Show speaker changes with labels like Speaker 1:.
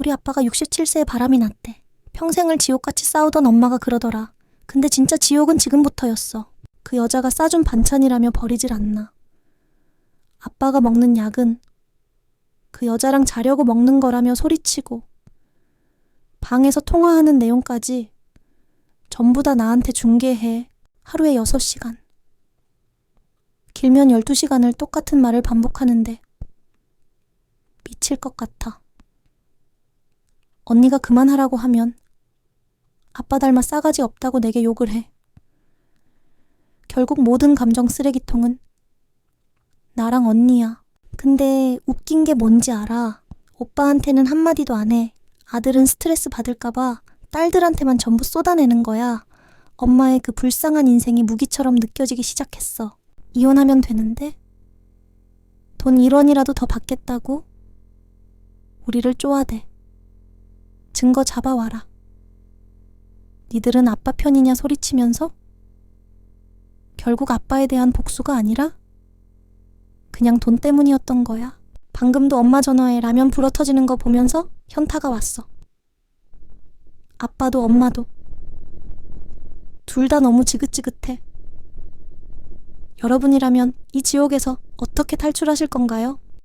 Speaker 1: 우리 아빠가 67세에 바람이 났대. 평생을 지옥같이 싸우던 엄마가 그러더라. 근데 진짜 지옥은 지금부터였어. 그 여자가 싸준 반찬이라며 버리질 않나. 아빠가 먹는 약은 그 여자랑 자려고 먹는 거라며 소리치고 방에서 통화하는 내용까지 전부 다 나한테 중계해. 하루에 6시간. 길면 12시간을 똑같은 말을 반복하는데 미칠 것 같아. 언니가 그만하라고 하면 아빠 닮아 싸가지 없다고 내게 욕을 해. 결국 모든 감정 쓰레기통은 나랑 언니야. 근데 웃긴 게 뭔지 알아. 오빠한테는 한마디도 안 해. 아들은 스트레스 받을까봐 딸들한테만 전부 쏟아내는 거야. 엄마의 그 불쌍한 인생이 무기처럼 느껴지기 시작했어. 이혼하면 되는데? 돈 1원이라도 더 받겠다고? 우리를 쪼아대. 증거 잡아와라. 니들은 아빠 편이냐 소리치면서? 결국 아빠에 대한 복수가 아니라 그냥 돈 때문이었던 거야. 방금도 엄마 전화에 라면 불어 터지는 거 보면서 현타가 왔어. 아빠도 엄마도. 둘 다 너무 지긋지긋해. 여러분이라면 이 지옥에서 어떻게 탈출하실 건가요?